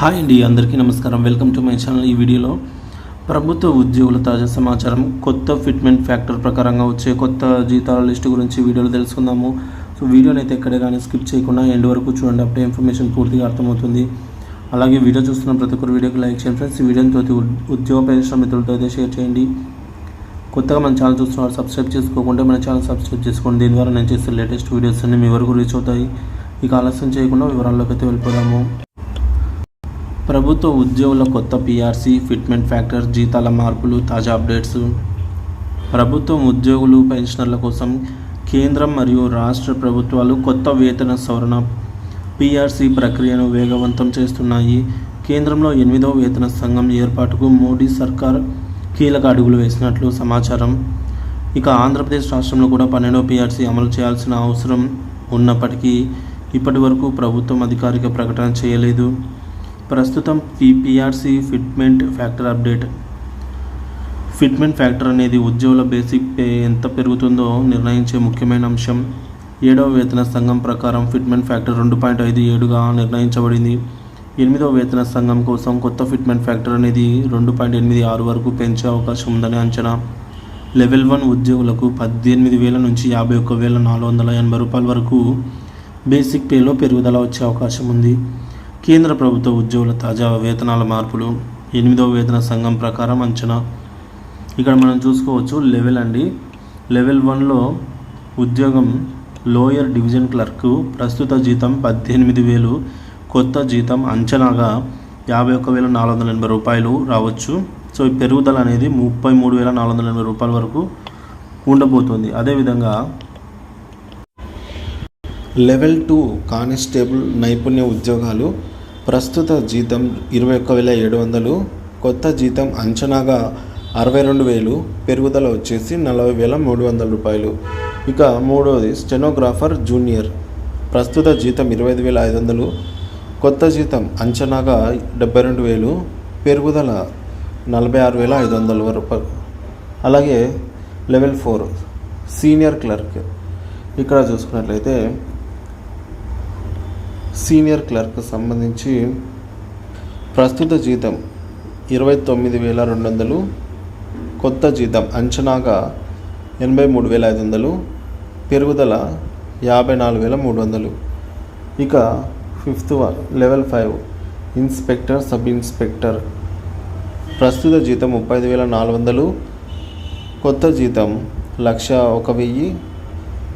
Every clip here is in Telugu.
హాయ్ అండి అందరికీ నమస్కారం. Welcome to my channel. ఈ వీడియోలో ప్రభుత్వ ఉద్యోగుల తాజా సమాచారం కొత్త ఫిట్మెంట్ ఫ్యాక్టర్ ప్రకారంగా వచ్చే కొత్త జీతాల లిస్టు గురించి వీడియోలో తెలుసుకుందాము. సో వీడియోని అయితే ఎక్కడే కానీ స్కిప్ చేయకుండా ఎండ్ వరకు చూడండి. అప్పుడే ఇన్ఫర్మేషన్ పూర్తిగా అర్థమవుతుంది. అలాగే వీడియో చూస్తున్న ప్రతి ఒక్కరు వీడియోకి లైక్ చేయండి ఫ్రెండ్స్. ఈ వీడియోని తోటి ఉద్యోగ పెన్షన్ మిత్రులతో అయితే షేర్ చేయండి. కొత్తగా మన ఛానల్ చూస్తున్నారు సబ్స్క్రైబ్ చేసుకోకుండా మన ఛానల్ సబ్స్క్రైబ్ చేసుకోండి. దీని ద్వారా నేను చేసే లేటెస్ట్ వీడియోస్ అన్ని మీ వరకు రీచ్ అవుతాయి. ఇక ఆలస్యం చేయకుండా వివరాల్లోకి అయితే వెళ్ళిపోదాము. ప్రభుత్వ ఉద్యోగుల కొత్త పీఆర్సీ ఫిట్మెంట్ ఫ్యాక్టర్ జీతాల మార్పులు తాజా అప్డేట్స్. ప్రభుత్వం ఉద్యోగులు పెన్షనర్ల కోసం కేంద్రం మరియు రాష్ట్ర ప్రభుత్వాలు కొత్త వేతన సవరణ పీఆర్సీ ప్రక్రియను వేగవంతం చేస్తున్నాయి. కేంద్రంలో ఎనిమిదవ వేతన సంఘం ఏర్పాటుకు మోడీ సర్కార్ కీలక అడుగులు వేసినట్లు సమాచారం. ఇక ఆంధ్రప్రదేశ్ రాష్ట్రంలో కూడా పన్నెండవ పీఆర్సీ అమలు చేయాల్సిన అవసరం ఉన్నప్పటికీ ఇప్పటి వరకు ప్రభుత్వం అధికారిక ప్రకటన చేయలేదు. ప్రస్తుతం PPRC fitment factor update. Fitment factor అనేది ఉద్యోగుల బేసిక్ పే ఎంత పెరుగుతుందో నిర్ణయించే ముఖ్యమైన అంశం. ఏడవ వేతన సంఘం ప్రకారం ఫిట్మెంట్ ఫ్యాక్టర్ రెండు పాయింట్ ఐదు ఏడుగా నిర్ణయించబడింది. ఎనిమిదవ వేతన సంఘం కోసం కొత్త ఫిట్మెంట్ ఫ్యాక్టర్ అనేది రెండు పాయింట్ ఎనిమిది ఆరు వరకు పెంచే అవకాశం ఉందని అంచనా. లెవెల్ వన్ ఉద్యోగులకు పద్దెనిమిది వేల నుంచి యాభై ఒక్క వేల నాలుగు వందల ఎనభై రూపాయల వరకు బేసిక్ పేలో పెరుగుదల వచ్చే అవకాశం ఉంది. కేంద్ర ప్రభుత్వ ఉద్యోగుల తాజా వేతనాల మార్పులు ఎనిమిదవ వేతన సంఘం ప్రకారం అంచనా. ఇక్కడ మనం చూసుకోవచ్చు లెవెల్ అండి. లెవెల్ వన్లో ఉద్యోగం లోయర్ డివిజన్ క్లర్క్ ప్రస్తుత జీతం పద్దెనిమిది వేలు కొత్త జీతం అంచనాగా యాభై ఒక్క వేల నాలుగు వందల ఎనభై రూపాయలు రావచ్చు. సో ఈ పెరుగుదల అనేది ముప్పై మూడు వేల నాలుగు వందల ఎనభై రూపాయల వరకు ఉండబోతుంది. అదేవిధంగా లెవెల్ టూ కానిస్టేబుల్ నైపుణ్య ఉద్యోగాలు ప్రస్తుత జీతం ఇరవై ఒక్క వేల ఏడు వందలు కొత్త జీతం అంచనాగా అరవై రెండు వేలు పెరుగుదల వచ్చేసి నలభై వేల మూడు వందల రూపాయలు. ఇక మూడవది స్టెనోగ్రాఫర్ జూనియర్. ప్రస్తుత జీతం ఇరవై ఐదు వేల ఐదు వందలు కొత్త జీతం అంచనాగా డెబ్బై రెండు వేలు పెరుగుదల నలభై ఆరు వేల ఐదు వందల రూపాయలు అలాగే లెవెల్ ఫోర్ సీనియర్ క్లర్క్. ఇక్కడ చూసుకున్నట్లయితే సీనియర్ క్లర్క్ సంబంధించి ప్రస్తుత జీతం ఇరవై తొమ్మిది వేల రెండు వందలు కొత్త జీతం అంచనాగా ఎనభై మూడు వేల ఐదు వందలు పెరుగుదల యాభై నాలుగు వేల మూడు వందలు. ఇక fifth one level five inspector sub inspector. ప్రస్తుత జీతం ముప్పై ఐదు వేల నాలుగు వందలు కొత్త జీతం లక్ష ఒక వెయ్యి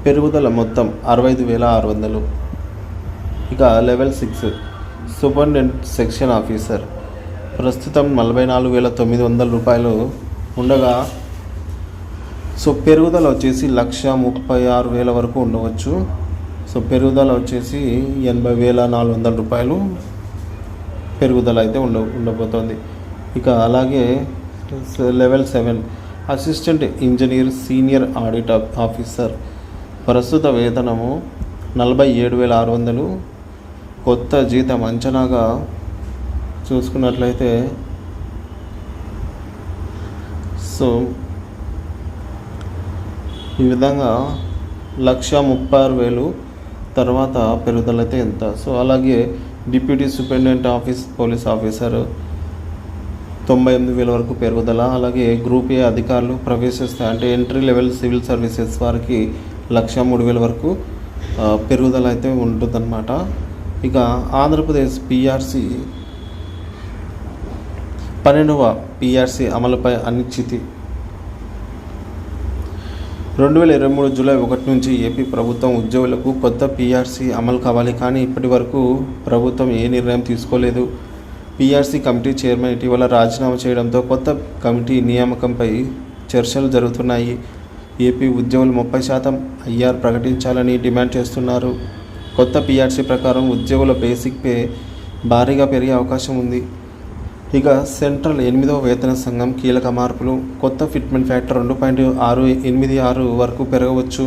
పెరుగుదల మొత్తం అరవై ఐదు వేల ఆరు వందలు. ఇక level six. Superintendent section officer. ప్రస్తుతం నలభై నాలుగు వేల తొమ్మిది వందల రూపాయలు ఉండగా సో పెరుగుదల వచ్చేసి లక్ష ముప్పై ఆరు వేల వరకు ఉండవచ్చు. సో పెరుగుదల వచ్చేసి ఎనభై వేల నాలుగు వందల రూపాయలు పెరుగుదల అయితే ఉండ ఉండబోతోంది. ఇక అలాగే level seven. Assistant engineer senior audit officer. ప్రస్తుత వేతనము నలభై ఏడు వేల ఆరు వందలు. కొత్త జీతం అంచనాగా చూసుకున్నట్లయితే సో ఈ విధంగా లక్ష ముప్పై ఆరు వేలు తర్వాత పెరుగుదల అయితే ఎంత? సో అలాగే deputy superintendent office police officer తొంభై ఎనిమిది వేల వరకు పెరుగుదల అలాగే గ్రూప్ ఏ అధికారులు ప్రవేశిస్తాయి అంటే ఎంట్రీ లెవెల్ సివిల్ సర్వీసెస్ వారికి లక్ష మూడు వేల వరకు పెరుగుదల అయితే ఉంటుందన్నమాట. ఇక ఆంధ్రప్రదేశ్ పిఆర్సి పన్నెండవ పిఆర్సి అమలుపై అనిశ్చితి. రెండు వేల ఇరవై మూడు జూలై ఒకటి నుంచి ఏపీ ప్రభుత్వం ఉద్యోగులకు కొత్త పీఆర్సీ అమలు కావాలి కానీ ఇప్పటి వరకు ప్రభుత్వం ఏ నిర్ణయం తీసుకోలేదు. పీఆర్సీ కమిటీ చైర్మన్ ఇటీవల రాజీనామా చేయడంతో కొత్త కమిటీ నియామకంపై చర్చలు జరుగుతున్నాయి. ఏపీ ఉద్యోగులు ముప్పై శాతం ఐఆర్ ప్రకటించాలని డిమాండ్ చేస్తున్నారు. కొత్త పిఆర్సీ ప్రకారం ఉద్యోగుల బేసిక్ పే భారీగా పెరిగే అవకాశం ఉంది. ఇక సెంట్రల్ ఎనిమిదవ వేతన సంఘం కీలక మార్పులు. కొత్త ఫిట్మెంట్ ఫ్యాక్టర్ రెండు పాయింట్ ఆరు ఎనిమిది ఆరు వరకు పెరగవచ్చు.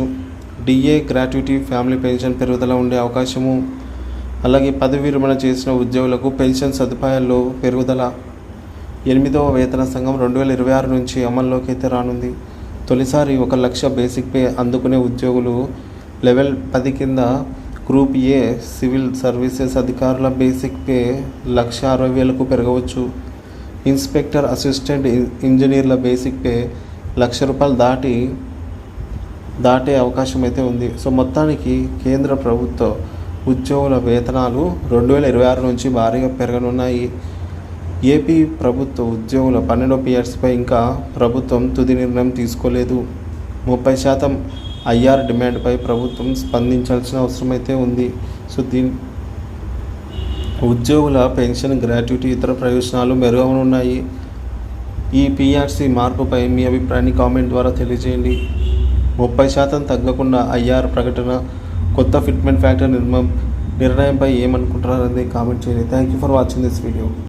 డిఏ గ్రాట్యుటీ ఫ్యామిలీ పెన్షన్ పెరుగుదల ఉండే అవకాశము. అలాగే పదవి విరమణ చేసిన ఉద్యోగులకు పెన్షన్ సదుపాయాల్లో పెరుగుదల. ఎనిమిదవ వేతన సంఘం రెండు వేల ఇరవై ఆరు నుంచి అమల్లోకి అయితే రానుంది. తొలిసారి ఒక లక్ష బేసిక్ పే అందుకునే ఉద్యోగులు లెవెల్ పది కింద గ్రూప్ ఏ సివిల్ సర్వీసెస్ అధికారుల బేసిక్ పే లక్ష అరవై వేలకు పెరగవచ్చు. ఇన్స్పెక్టర్ అసిస్టెంట్ ఇంజనీర్ల బేసిక్ పే లక్ష రూపాయలు దాటి దాటే అవకాశం అయితే ఉంది. సో మొత్తానికి కేంద్ర ప్రభుత్వ ఉద్యోగుల వేతనాలు రెండు వేల ఇరవై ఆరు నుంచి భారీగా పెరగనున్నాయి. ఏపీ ప్రభుత్వ ఉద్యోగుల పన్నెండో పియర్స్పై ఇంకా ప్రభుత్వం తుది నిర్ణయం తీసుకోలేదు. ముప్పై శాతం ఐఆర్ డిమాండ్పై ప్రభుత్వం స్పందించాల్సిన అవసరమైతే ఉంది. సో దీని ఉద్యోగుల పెన్షన్ గ్రాట్యుటీ ఇతర ప్రయోజనాలు మెరుగవనున్నాయి. ఈ పిఆర్సీ మార్పుపై మీ అభిప్రాయాన్ని కామెంట్ ద్వారా తెలియజేయండి. ముప్పై శాతం తగ్గకుండా ఐఆర్ ప్రకటన కొత్త ఫిట్మెంట్ ఫ్యాక్టర్ నిర్మ నిర్ణయంపై ఏమనుకుంటున్నారనేది కామెంట్ చేయండి. Thank you for watching this video.